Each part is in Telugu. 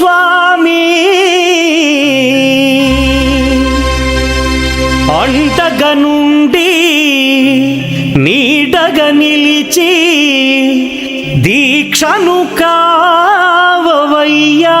స్వామి. అంటగ నుండి నీడగ నిలిచి దీక్షను కావయ్యా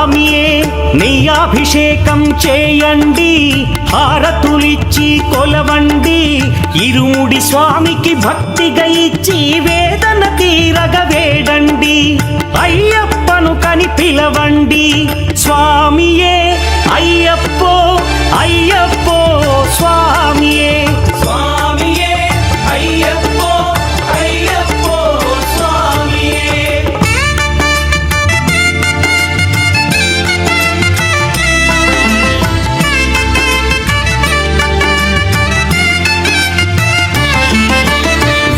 స్వామియే నీ అభిషేకం చేయండి హారతులిచ్చి కొలవండి. ఇరుముడి స్వామికి భక్తిగా ఇచ్చి వేదన తీరగ వేడండి అయ్యప్పను కని పిలవండి. స్వామియే అయ్యప్పో అయ్యప్పో స్వామియే.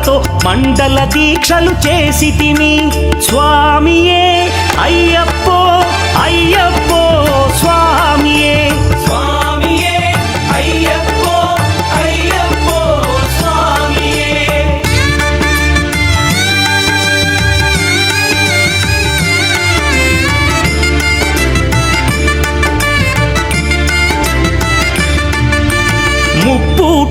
ఘోషతో మండల దీక్షలు చేసి తిని. స్వామియే అయ్యప్పో అయ్యప్పో.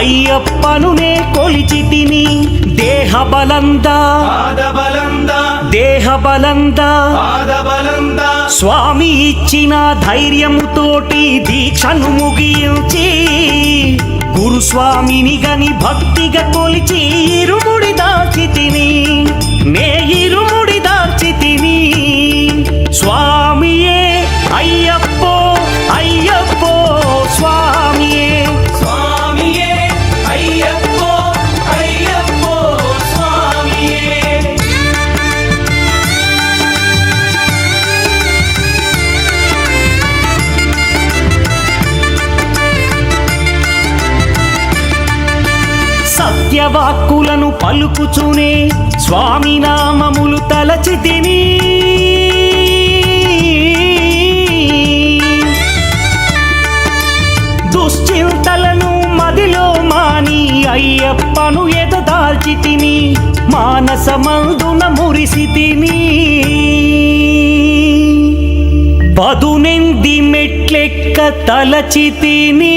అయ్యప్పనునే కొలిచి తిని దేహ బలందా దేహ బలందా స్వామి ఇచ్చిన ధైర్యముతోటి దీక్షను ముగించి గురుస్వామిని గని భక్తిగా కొలిచి ఇరుముడి దాచి తిని నే ఇరుముడి దాచి తిని స్వామియే పలుకుచునే స్వామి నామములు తలచి తిని. దుశ్చింతలను మదిలో మాని అయ్యప్పను ఎదదాల్చి తిని మానసమందున మురిసి తిని. పదునెంది మెట్లెక్క తలచి తిని.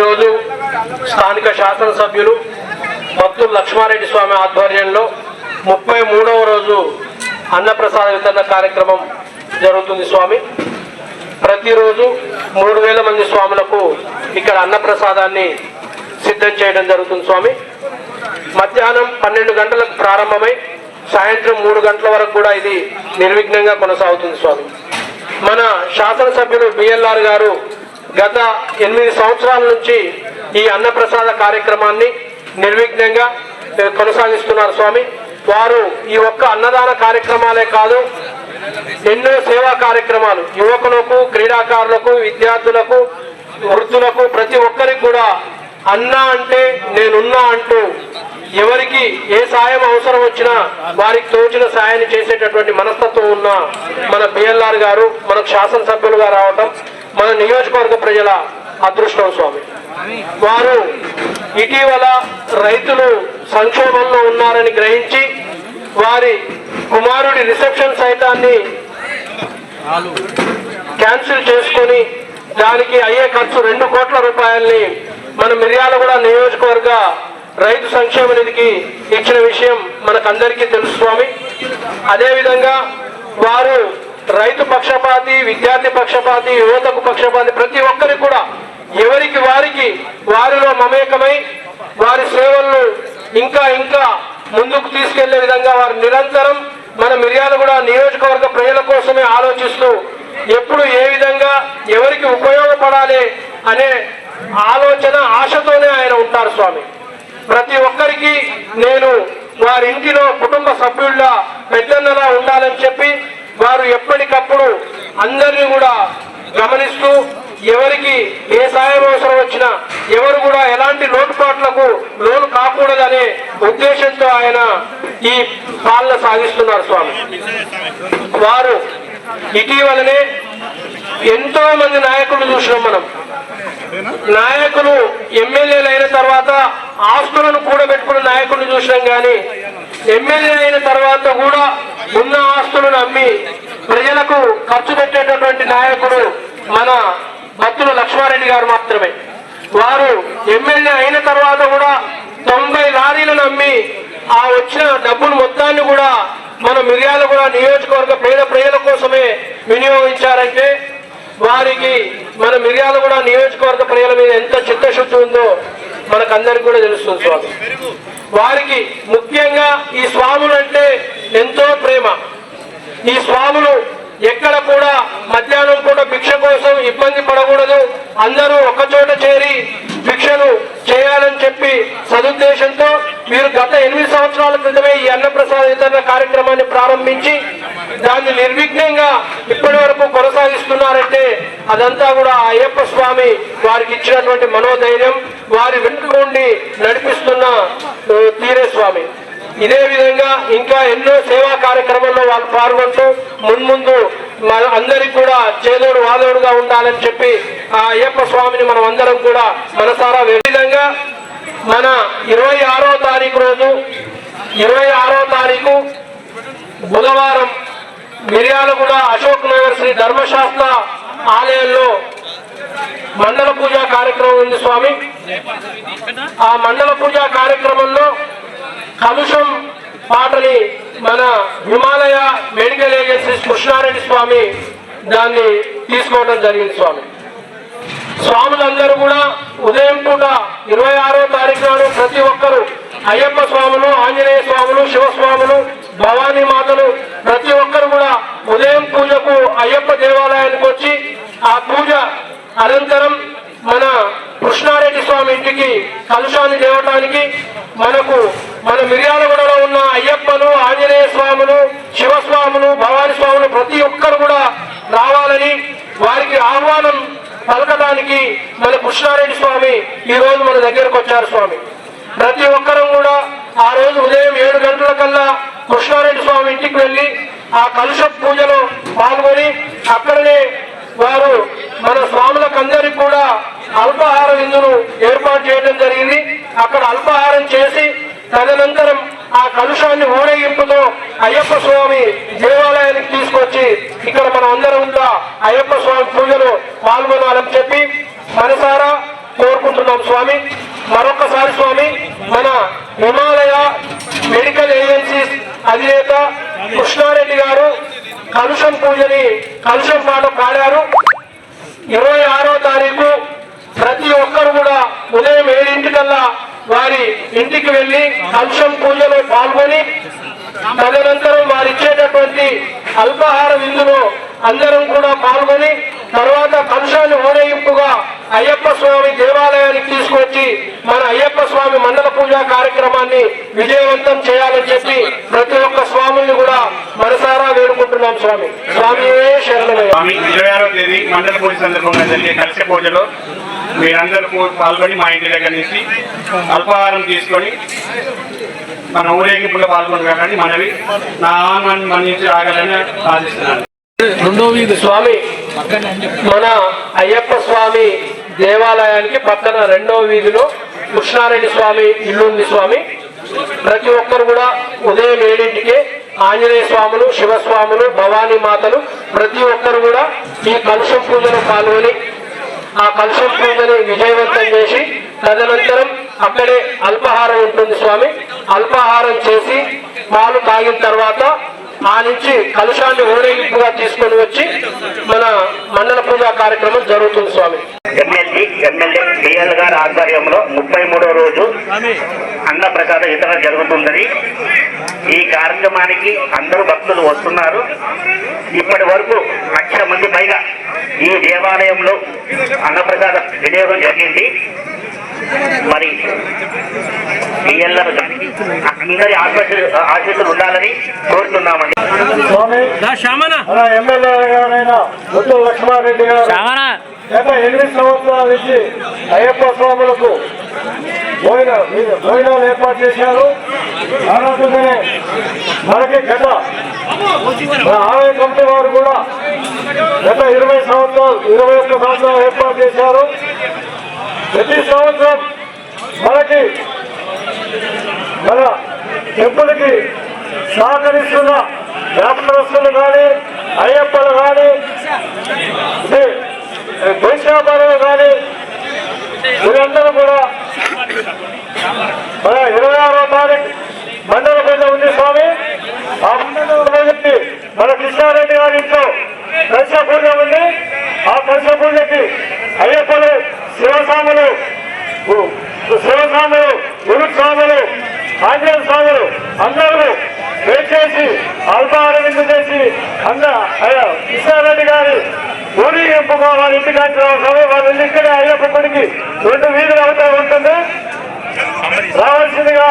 ఈరోజు స్థానిక శాసనసభ్యులు భక్తులు లక్ష్మారెడ్డి స్వామి ఆధ్వర్యంలో ముప్పై మూడవ రోజు అన్నప్రసాద వితరణ కార్యక్రమం జరుగుతుంది స్వామి. ప్రతిరోజు మూడు వేల మంది స్వాములకు ఇక్కడ అన్నప్రసాదాన్ని సిద్ధం చేయడం జరుగుతుంది స్వామి. మధ్యాహ్నం పన్నెండు గంటలకు ప్రారంభమై సాయంత్రం మూడు గంటల వరకు కూడా ఇది నిర్విఘ్నంగా కొనసాగుతుంది స్వామి. మన శాసనసభ్యులు బిఎల్ఆర్ గారు గత ఎనిమిది సంవత్సరాల నుంచి ఈ అన్నప్రసాద కార్యక్రమాన్ని నిర్విఘ్నంగా కొనసాగిస్తున్నారు స్వామి. వారు ఈ ఒక్క అన్నదాన కార్యక్రమాలే కాదు ఎన్నో సేవా కార్యక్రమాలు. యువకులకు క్రీడాకారులకు విద్యార్థులకు వృద్ధులకు ప్రతి ఒక్కరికి కూడా అన్నా అంటే నేనున్నా అంటూ ఎవరికి ఏ సాయం అవసరం వచ్చినా వారికి తోచిన సాయాన్ని చేసేటటువంటి మనస్తత్వం ఉన్న మన బిఎల్ఆర్ గారు మనకు శాసనసభ్యులుగా రావటం మన నియోజకవర్గ ప్రజల అదృష్టం స్వామి. వారు ఇటీవల రైతులు సంక్షోభంలో ఉన్నారని గ్రహించి వారి కుమారుడి రిసెప్షన్ సైతాన్ని క్యాన్సిల్ చేసుకొని దానికి అయ్యే ఖర్చు రెండు కోట్ల రూపాయల్ని మన మిర్యాలగూడ నియోజకవర్గ రైతు సంక్షేమ నిధికి ఇచ్చిన విషయం మనకందరికీ తెలుసు స్వామి. అదేవిధంగా వారు రైతు పక్షపాతి విద్యార్థి పక్షపాతి యువతకు పక్షపాతి ప్రతి ఒక్కరికి కూడా ఎవరికి వారికి వారిలో మమేకమై వారి సేవలను ఇంకా ఇంకా ముందుకు తీసుకెళ్ళే విధంగా వారు నిరంతరం మన మిర్యాలగూడ నియోజకవర్గ ప్రజల కోసమే ఆలోచిస్తూ ఎప్పుడు ఏ విధంగా ఎవరికి ఉపయోగపడాలి అనే ఆలోచన ఆశతోనే ఆయన ఉంటారు స్వామి. ప్రతి ఒక్కరికి నేను వారి ఇంటిలో కుటుంబ సభ్యుల్లా పెద్దన్నలా ఉండాలని చెప్పి వారు ఎప్పటికప్పుడు అందరినీ కూడా గమనిస్తూ ఎవరికి ఏ సాయం అవసరం వచ్చినా ఎవరు కూడా ఎలాంటి లోటుపాట్లకు లోను కాకూడదనే ఉద్దేశంతో ఆయన ఈ పాలన సాగిస్తున్నారు స్వామి. వారు ఇటీవలనే ఎంతో మంది నాయకులు చూసినాం మనం. నాయకులు ఎమ్మెల్యేలు అయిన తర్వాత ఆస్తులను కూడబెట్టుకున్న నాయకులను చూసినాం కానీ ఎమ్మెల్యే అయిన తర్వాత కూడా ఉన్న ఆస్తులను అమ్మి ప్రజలకు ఖర్చు పెట్టేటటువంటి నాయకుడు మన భక్తులు లక్ష్మారెడ్డి గారు మాత్రమే. వారు ఎమ్మెల్యే అయిన తర్వాత కూడా తొంభై లారీలను అమ్మి ఆ వచ్చిన డబ్బును మొత్తాన్ని కూడా మన మిర్యాల కూడా నియోజకవర్గ పేద ప్రజల కోసమే వినియోగించారంటే వారికి మన మిర్యాల కూడా నియోజకవర్గ ప్రజల మీద ఎంత చిత్తశుద్ధి ఉందో మనకందరికి కూడా తెలుస్తుంది స్వామి. వారికి ముఖ్యంగా ఈ స్వాములు అంటే ఎంతో ప్రేమ. ఈ స్వాములు ఎక్కడ కూడా మధ్యాహ్నం పూట భిక్ష కోసం ఇబ్బంది పడకూడదు. అందరూ ఒకచోట చేరి భిక్షను చేయాలని చెప్పి సదుద్దేశంతో మీరు గత ఎనిమిది సంవత్సరాల క్రితమే ఈ అన్నప్రసాద వితరణ కార్యక్రమాన్ని ప్రారంభించి దాన్ని నిర్విఘ్నంగా ఇప్పటి వరకు కొనసాగిస్తున్నారంటే అదంతా కూడా అయ్యప్ప స్వామి వారికి ఇచ్చినటువంటి మనోధైర్యం వారి వెంట ఉండి నడిపిస్తున్న తీరేస్వామి. ఇదే విధంగా ఇంకా ఎన్నో సేవా కార్యక్రమాల్లో వాళ్ళు పాల్గొంటూ మున్ముందు మన అందరికి కూడా చేదోడు వాదోడుగా ఉండాలని చెప్పి ఆ అయ్యప్ప స్వామిని మనం అందరం కూడా మనసారా విధంగా మన ఇరవై ఆరో తారీఖు రోజు ఇరవై ఆరో తారీఖు బుధవారం మిర్యాలగూడ అశోక్ నగర్ శ్రీ ధర్మశాస్త్ర ఆలయంలో మండల పూజ కార్యక్రమం ఉంది స్వామి. ఆ మండల పూజ కార్యక్రమంలో కలుషం పాటని మన హిమాలయ మెడికల్ ఏజెన్సీ కృష్ణారెడ్డి స్వామి దాన్ని తీసుకోవడం జరిగింది స్వామి. స్వాములందరూ కూడా ఉదయం పూట ఇరవై ఆరో తారీఖు నాడు ప్రతి ఒక్కరు అయ్యప్ప స్వాములు ఆంజనేయ స్వాములు శివస్వాములు భవానీ మాతలు ప్రతి ఒక్కరు కూడా ఉదయం పూజకు అయ్యప్ప దేవాలయానికి వచ్చి ఆ పూజ అనంతరం మన కృష్ణారెడ్డి స్వామి ఇంటికి కలుషాన్ని తేవటానికి మనకు మన మిర్యాలగూడలో ఉన్న అయ్యప్పలు ఆంజనేయ స్వాములు శివస్వాములు భవాని స్వాములు ప్రతి ఒక్కరు కూడా రావాలని వారికి ఆహ్వానం పలకడానికి మన కృష్ణారెడ్డి స్వామి ఈ రోజు మన దగ్గరకు వచ్చారు స్వామి. ప్రతి ఒక్కరం కూడా ఆ రోజు ఉదయం ఏడు గంటల కల్లా కృష్ణారెడ్డి స్వామి ఇంటికి వెళ్ళి ఆ కలుష పూజలో పాల్గొని అక్కడనే వారు మన స్వాములకందరికి కూడా అల్పాహార విందును ఏర్పాటు చేయడం జరిగింది. అక్కడ అల్పాహారం చేసి తదనంతరం ఆ కలుషాన్ని ఊరేగింపుతో అయ్యప్ప స్వామి దేవాలయానికి తీసుకొచ్చి ఇక్కడ మనం అందరం కూడా అయ్యప్ప స్వామి పూజలు పాల్గొనాలని చెప్పి మనసారా కోరుకుంటున్నాం స్వామి. మరొకసారి స్వామి మన హిమాలయ మెడికల్ ఏజెన్సీస్ అధినేత కృష్ణారెడ్డి గారు కలుషం పూజని కలుషం పాట పాడారు. ఇరవై ఆరో తారీఖు ప్రతి ఒక్కరు కూడా ఉదయం ఏడింటికల్లా వారి ఇంటికి వెళ్ళి కలుషం పూజలో పాల్గొని తదనంతరం వారిచ్చేటటువంటి అల్పాహార విందులో అందరం కూడా పాల్గొని తర్వాత కలుషాన్ని ఊరేగింపుగా అయ్యప్ప స్వామి దేవాలయానికి తీసుకొచ్చి మన అయ్యప్ప స్వామి మండల పూజా కార్యక్రమాన్ని విజయవంతం చేయాలని చెప్పి ప్రతి ఒక్క స్వాముల్ని కూడా మనసారా వేడుకుంటున్నాం స్వామి. స్వామి స్వామి ఇరవై ఆరో తేదీ మండల పూజ సందర్భంగా జరిగే కలిసే పూజలో మీరందరూ పాల్గొని మా ఇంటి దగ్గర నుంచి అల్పాహారం తీసుకొని మన ఊరేగింపులో పాల్గొనగలని మనవి నా ఆహ్వాన్ని మన్నించి ఆగాలని ఆశిస్తున్నాను స్వామి. మన అయ్యప్ప స్వామి దేవాలయానికి పక్కన రెండో వీధిలో కృష్ణారెడ్డి స్వామి ఇల్లుంది స్వామి. ప్రతి ఒక్కరు కూడా ఉదయం ఏడింటికి ఆంజనేయ స్వాములు శివస్వాములు భవానీ మాతలు ప్రతి ఒక్కరు కూడా ఈ కలుషం పూజను పాల్గొని ఆ కలుషం పూజని విజయవంతం చేసి తదనంతరం అక్కడే అల్పాహారం ఉంటుంది స్వామి. అల్పాహారం చేసి పాలు తాగిన తర్వాత ఆ నుంచి కలుషాన్ని ఊరేగింపుగా తీసుకొని వచ్చి మన మండల పూజా కార్యక్రమం జరుగుతుంది స్వామి. ఎమ్మెల్యే ఎమ్మెల్యే డిఎల్ గారి ఆధ్వర్యంలో ముప్పై మూడో రోజు అన్న ప్రసాద వితరణ జరుగుతుందని ఈ కార్యక్రమానికి అందరూ భక్తులు వస్తున్నారు. ఇప్పటి వరకు లక్ష మంది పైగా ఈ దేవాలయంలో అన్నప్రసాద వినియోగం జరిగింది. మరి డిఎల్ఆర్ అందరి ఆశీస్సులు ఉండాలని కోరుతున్నామండి మన ఎమ్మెల్యే లక్ష్మారెడ్డి గారు గత ఎనిమిది సంవత్సరాల నుంచి అయ్యప్ప స్వాములకు భోజనాలు ఏర్పాటు చేశారు అలాంటిగానే మనకి గత మన ఆలయ కమిటీ వారు కూడా గత ఇరవై సంవత్సరాలు ఇరవై ఒక్క సంవత్సరాలు ఏర్పాటు చేశారు ప్రతి సంవత్సరం మనకి మన టెంపుల్కి సహకరిస్తున్న వ్యాపారస్తులు కానీ అయ్యప్పలు కానీ వైశాఖలు కానీ వీరందరూ కూడా మన ఇరవై ఆరో తారీఖు మండల పూజ ఉంది స్వామి. ఆ మండల పూజకి మన కృష్ణారెడ్డి గారి ఇంట్లో కలశ పూజ ఉంది. ఆ కలశ పూజకి అయ్యప్పలు శివస్వాములు శివస్వాములు గురుస్వాములు ఆంజనేయ స్వాములు అందరూ వేచేసి అల్పారవిందు చేసి అంద అయ్యా కృష్ణారెడ్డి గారి ఊరేగింపుగా ఎంపుకోవాలి ఇంటికి వచ్చిన సమయం వాళ్ళు ఇక్కడే అయ్యప్ప రెండు వీధులు అవుతా ఉంటుంది. రావాల్సిందిగా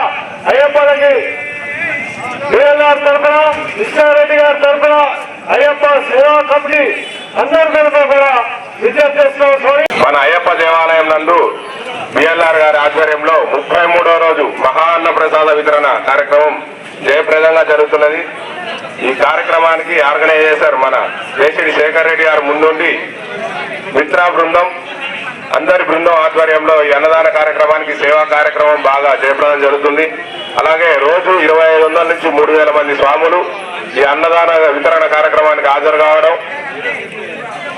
అయ్యప్పలకి బిఎల్ఆర్ తరఫున కృష్ణారెడ్డి గారి తరఫున అయ్యప్ప సేవా కమిటీ అందరి తరఫున కూడా విద్యార్థి మన అయ్యప్ప దేవాలయం నందు బిఎల్ఆర్ గారి ఆధ్వర్యంలో ముప్పై మూడో రోజు మహా అన్న ప్రసాద వితరణ కార్యక్రమం జయప్రదంగా జరుగుతున్నది. ఈ కార్యక్రమానికి ఆర్గనైజేషన్ మన కేసిడి శేఖర్ రెడ్డి గారు ముందుండి మిత్రా బృందం అందరి బృందం ఆధ్వర్యంలో ఈ అన్నదాన కార్యక్రమానికి సేవా కార్యక్రమం బాగా జయప్రదం జరుగుతుంది. అలాగే రోజు ఇరవై ఐదు వందల నుంచి మూడు వేల మంది స్వాములు ఈ అన్నదాన వితరణ కార్యక్రమానికి హాజరు కావడం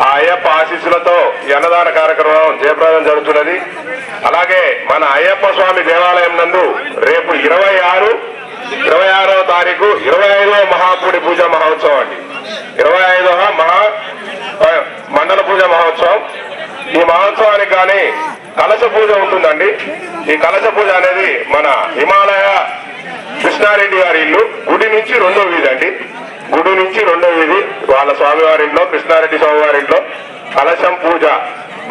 ఆ అయ్యప్ప ఆశీస్సులతో ఈ అన్నదాన కార్యక్రమం జయప్రదం జరుగుతున్నది. అలాగే మన అయ్యప్ప స్వామి దేవాలయం నందు రేపు ఇరవై ఆరు ఇరవై ఆరవ తారీఖు ఇరవై ఐదవ మహాపూడి పూజ మహోత్సవం అండి. ఇరవై ఐదవ మహా మండల పూజ మహోత్సవం. ఈ మహోత్సవానికి కానీ కలశ పూజ ఉంటుందండి. ఈ కలశ పూజ అనేది మన హిమాలయ కృష్ణారెడ్డి గారి ఇల్లు గుడి నుంచి రెండో వీధి అండి. గుడి నుంచి రెండో వీధి వాళ్ళ స్వామివారి ఇంట్లో కృష్ణారెడ్డి స్వామివారి ఇంట్లో కలశం పూజ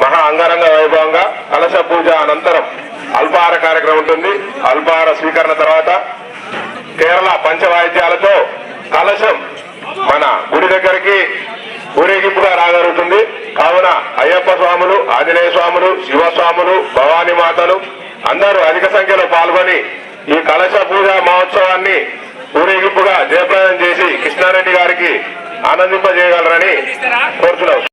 మహా అంగరంగ వైభవంగా కలశ పూజ అనంతరం అల్పాహార కార్యక్రమం ఉంటుంది. అల్పాహార స్వీకరణ తర్వాత కేరళ పంచవాయిద్యాలతో కలశం మన గుడి దగ్గరికి ఊరేగింపుగా రాగలుగుతుంది. కావున అయ్యప్ప స్వాములు ఆంజనేయ స్వాములు శివస్వాములు భవానీ మాతలు అందరూ అధిక సంఖ్యలో పాల్గొని ఈ కలశ పూజ మహోత్సవాన్ని ఊరేగింపుగా జయప్రదం చేసి కృష్ణారెడ్డి గారికి ఆనందింపజేయగలరని కోరుతున్నాం.